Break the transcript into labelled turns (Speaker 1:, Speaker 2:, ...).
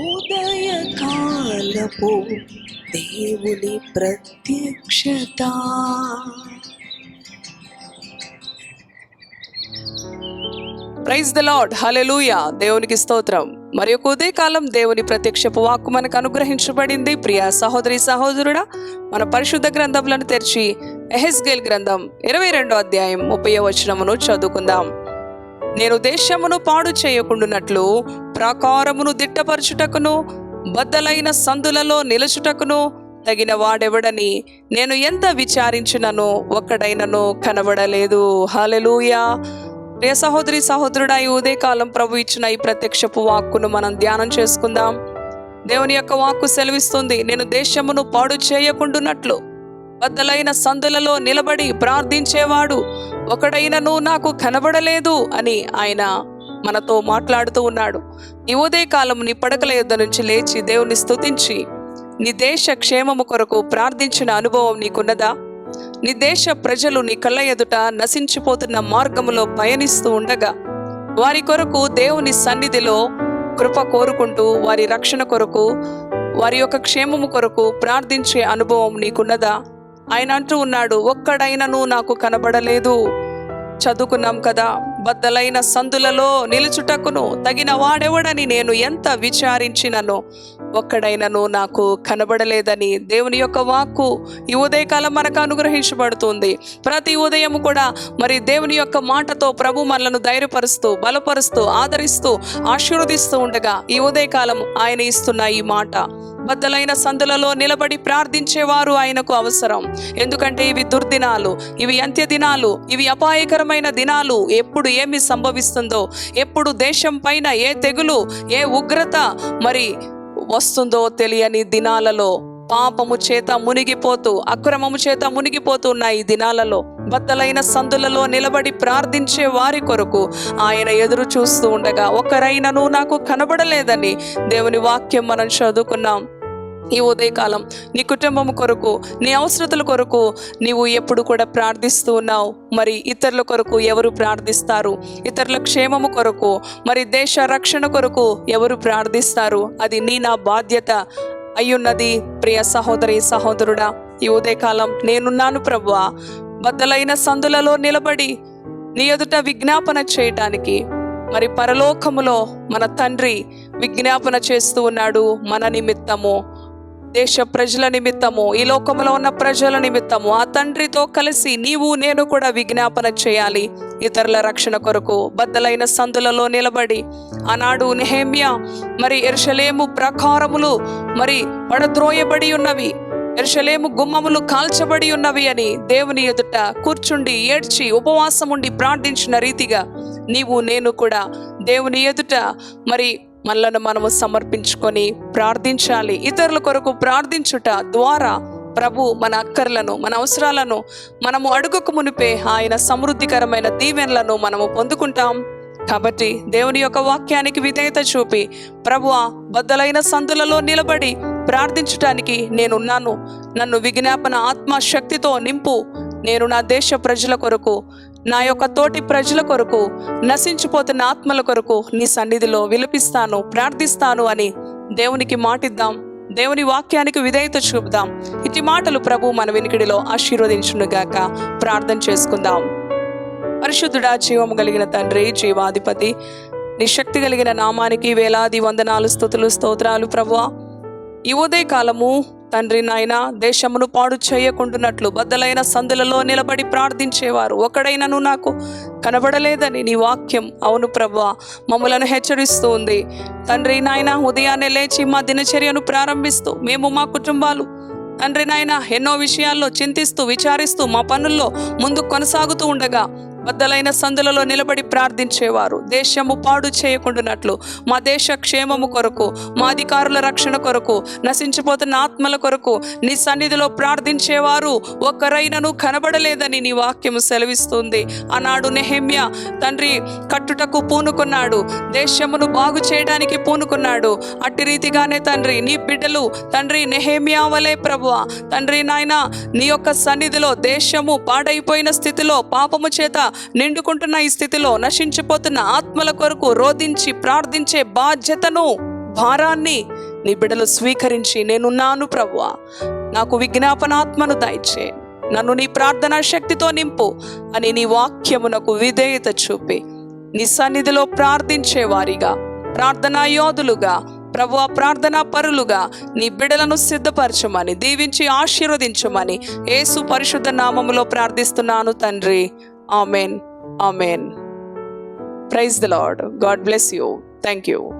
Speaker 1: ఉదయకాలపు దేవుని ప్రత్యక్షత.
Speaker 2: ప్రైజ్ ద లార్డ్ హల్లెలూయా దేవునికి స్తోత్రం. మరి ఒక ఉదయకాలం దేవుని ప్రత్యక్షపు వాక్కు మనకు అనుగ్రహించబడింది. ప్రియ సహోదరి సహోదరుడా మన పరిశుద్ధ గ్రంథములను తెరిచి ఎహెస్గేల్ గ్రంథం ఇరవై రెండో అధ్యాయం ముప్పై వచనమును చదువుకుందాం. నేను దేశమును పాడు చేయకుండునట్లు ప్రాకారమును దిట్టపరచుటకును బద్దలైన సందులలో నిలుచుటకును తగిన వాడెవడని నేను ఎంత విచారించినను ఒక్కడైనను కనబడలేదు. హలలుయా ప్రియ సహోదరి సహోదరుడా ఈ ఉదయకాలం ప్రభు ఇచ్చిన ఈ ప్రత్యక్షపు వాక్కును మనం ధ్యానం చేసుకుందాం. దేవుని యొక్క వాక్కు సెలవిస్తుంది నేను దేశమును పాడు చేయకుండునట్లు బద్దలైన సందులలో నిలబడి ప్రార్థించేవాడు ఒకడైనను నాకు కనబడలేదు అని ఆయన మనతో మాట్లాడుతూ ఉన్నాడు. ఈ ఉదయకాలం నీ పడకల యుద్ధ నుంచి లేచి దేవుని స్తుతించి నీ దేశ క్షేమము కొరకు ప్రార్థించిన అనుభవం నీకున్నదా? నీ దేశ ప్రజలు నీ కళ్ళ ఎదుట నశించిపోతున్న మార్గములో పయనిస్తూ ఉండగా వారి కొరకు దేవుని సన్నిధిలో కృప కోరుకుంటూ వారి రక్షణ కొరకు వారి యొక్క క్షేమము కొరకు ప్రార్థించే అనుభవం నీకున్నదా? ఆయన అంటూ ఉన్నాడు ఒక్కడైనను నాకు కనబడలేదు. చదువుకున్నాం కదా బద్దలైన సందులలో నిలుచుటకును తగిన వాడెవడని నేను ఎంత విచారించినను. ఒక్కడైనను నాకు కనబడలేదని దేవుని యొక్క వాక్కు ఈ ఉదయకాలం మనకు అనుగ్రహించబడుతుంది. ప్రతి ఉదయం కూడా మరి దేవుని యొక్క మాటతో ప్రభు మనలను ధైర్యపరుస్తూ బలపరుస్తూ ఆదరిస్తూ ఆశీర్వదిస్తూ ఉండగా ఈ ఉదయకాలం ఆయన ఇస్తున్న ఈ మాట. బద్దలైన సందులలో నిలబడి ప్రార్థించేవారు ఆయనకు అవసరం. ఎందుకంటే ఇవి దుర్దినాలు ఇవి అంత్య దినాలు ఇవి అపాయకరమైన దినాలు. ఎప్పుడు ఏమి సంభవిస్తుందో ఎప్పుడు దేశం పైన ఏ తెగులు ఏ ఉగ్రత మరి వస్తుందో తెలియని దినాలలో పాపము చేత మునిగిపోతూ అక్రమము చేత మునిగిపోతూ ఈ దినాలలో బద్దలైన సందులలో నిలబడి ప్రార్థించే వారి కొరకు ఆయన ఎదురు చూస్తూ ఉండగా ఒకరైనను నాకు కనబడలేదని దేవుని వాక్యం మనం చదువుకున్నాం. ఈ ఉదయకాలం నీ కుటుంబం కొరకు నీ అవసరతల కొరకు నీవు ఎప్పుడు కూడా ప్రార్థిస్తూ ఉన్నావు. మరి ఇతరుల కొరకు ఎవరు ప్రార్థిస్తారు? ఇతరుల క్షేమము కొరకు మరి దేశ రక్షణ కొరకు ఎవరు ప్రార్థిస్తారు? అది నీ నా బాధ్యత అయ్యున్నది ప్రియ సహోదరి సహోదరుడా ఈ ఉదయకాలం నేనున్నాను ప్రభువా. బద్దలైన సందులలో నిలబడి నీ ఎదుట విజ్ఞాపన చేయటానికి మరి పరలోకములో మన తండ్రి విజ్ఞాపన చేస్తూ ఉన్నాడు మన నిమిత్తము. దేశ ప్రజల నిమిత్తము ఈ లోకంలో ఉన్న ప్రజల నిమిత్తము ఆ తండ్రితో కలిసి నీవు నేను కూడా విజ్ఞాపన చేయాలి. ఇతరుల రక్షణ కొరకు బద్దలైన సందులలో నిలబడి ఆనాడు నెహేమ్య మరి ఎరుషలేము ప్రకారములు మరి పడద్రోయబడి ఉన్నవి ఎరుషలేము గుమ్మములు కాల్చబడి ఉన్నవి అని దేవుని ఎదుట కూర్చుండి ఏడ్చి ఉపవాసం ఉండి ప్రార్థించిన రీతిగా నీవు నేను కూడా దేవుని ఎదుట మరి మనలను మనము సమర్పించుకొని ప్రార్థించాలి. ఇతరుల కొరకు ప్రార్థించుట ద్వారా ప్రభు మన అక్కర్లను మన అవసరాలను మనము అడుగుకు మునిపే ఆయన సమృద్ధికరమైన దీవెనలను మనము పొందుకుంటాం. కాబట్టి దేవుని యొక్క వాక్యానికి విధేయత చూపి ప్రభు బద్దలైన సందులలో నిలబడి ప్రార్థించటానికి నేనున్నాను. నన్ను విజ్ఞాపన ఆత్మ శక్తితో నింపు నేను నా దేశ ప్రజల కొరకు నా యొక్క తోటి ప్రజల కొరకు నశించిపోతున్న ఆత్మల కొరకు నీ సన్నిధిలో విలపిస్తాను ప్రార్థిస్తాను అని దేవునికి మాటిద్దాం. దేవుని వాక్యానికి విధేయత చూపుదాం. ఇటు మాటలు ప్రభు మన వినికిడిలో ఆశీర్వదించునుగాక. ప్రార్థన చేసుకుందాం. పరిశుద్ధుడా జీవము కలిగిన తండ్రి జీవాధిపతి నిశక్తి కలిగిన నామానికి వేలాది వందనాలు స్థుతులు స్తోత్రాలు ప్రభువా. ఈ ఉదయ కాలము తండ్రి నాయన దేశమును పాడు చేయకుంటున్నట్లు బద్దలైన సందులలో నిలబడి ప్రార్థించేవారు ఒకడైనను నాకు కనబడలేదని నీ వాక్యం. అవును ప్రభా మమ్మలను హెచ్చరిస్తూ ఉంది. తండ్రి నాయన ఉదయాన్నే లేచి మా దినచర్యను ప్రారంభిస్తూ మేము మా కుటుంబాలు తండ్రి నాయన ఎన్నో విషయాల్లో చింతిస్తూ విచారిస్తూ మా పనుల్లో ముందు కొనసాగుతూ ఉండగా బద్దలైన సందులలో నిలబడి ప్రార్థించేవారు. దేశము పాడు చేయకుండానట్లు. మా దేశ క్షేమము కొరకు మా అధికారుల రక్షణ కొరకు నశించిపోతున్న ఆత్మల కొరకు నీ సన్నిధిలో ప్రార్థించేవారు ఒక్కరైనను కనబడలేదని నీ వాక్యము సెలవిస్తుంది. ఆనాడు నెహెమ్య తండ్రి కట్టుటకు పూనుకున్నాడు. దేశమును బాగు చేయడానికి పూనుకున్నాడు. అట్టి రీతిగానే తండ్రి నీ బిడ్డలు తండ్రి నెహేమియా వలే ప్రభువ. తండ్రి నాయన నీ యొక్క సన్నిధిలో దేశము పాడైపోయిన స్థితిలో పాపము చేత నిండుకుంటున్న ఈ స్థితిలో నశించిపోతున్న ఆత్మల కొరకు రోధించి ప్రార్థించే బాధ్యతను భారాన్ని నీ బిడ్డలు స్వీకరించి నేనున్నాను ప్రభువ. నాకు విజ్ఞాపనాత్మను దయచే నన్ను నీ ప్రార్థనా శక్తితో నింపు అని నీ వాక్యమునకు విధేయత చూపి నీ సన్నిధిలో ప్రార్థించే వారిగా ప్రార్థనా యోధులుగా ప్రభు ప్రార్థనా పరులుగా నీ బిడలను సిద్ధపరచమని దీవించి ఆశీర్వదించమని యేసు పరిశుద్ధ నామములో ప్రార్థిస్తున్నాను తండ్రి. Amen. Amen. Praise the Lord. God bless you. Thank you.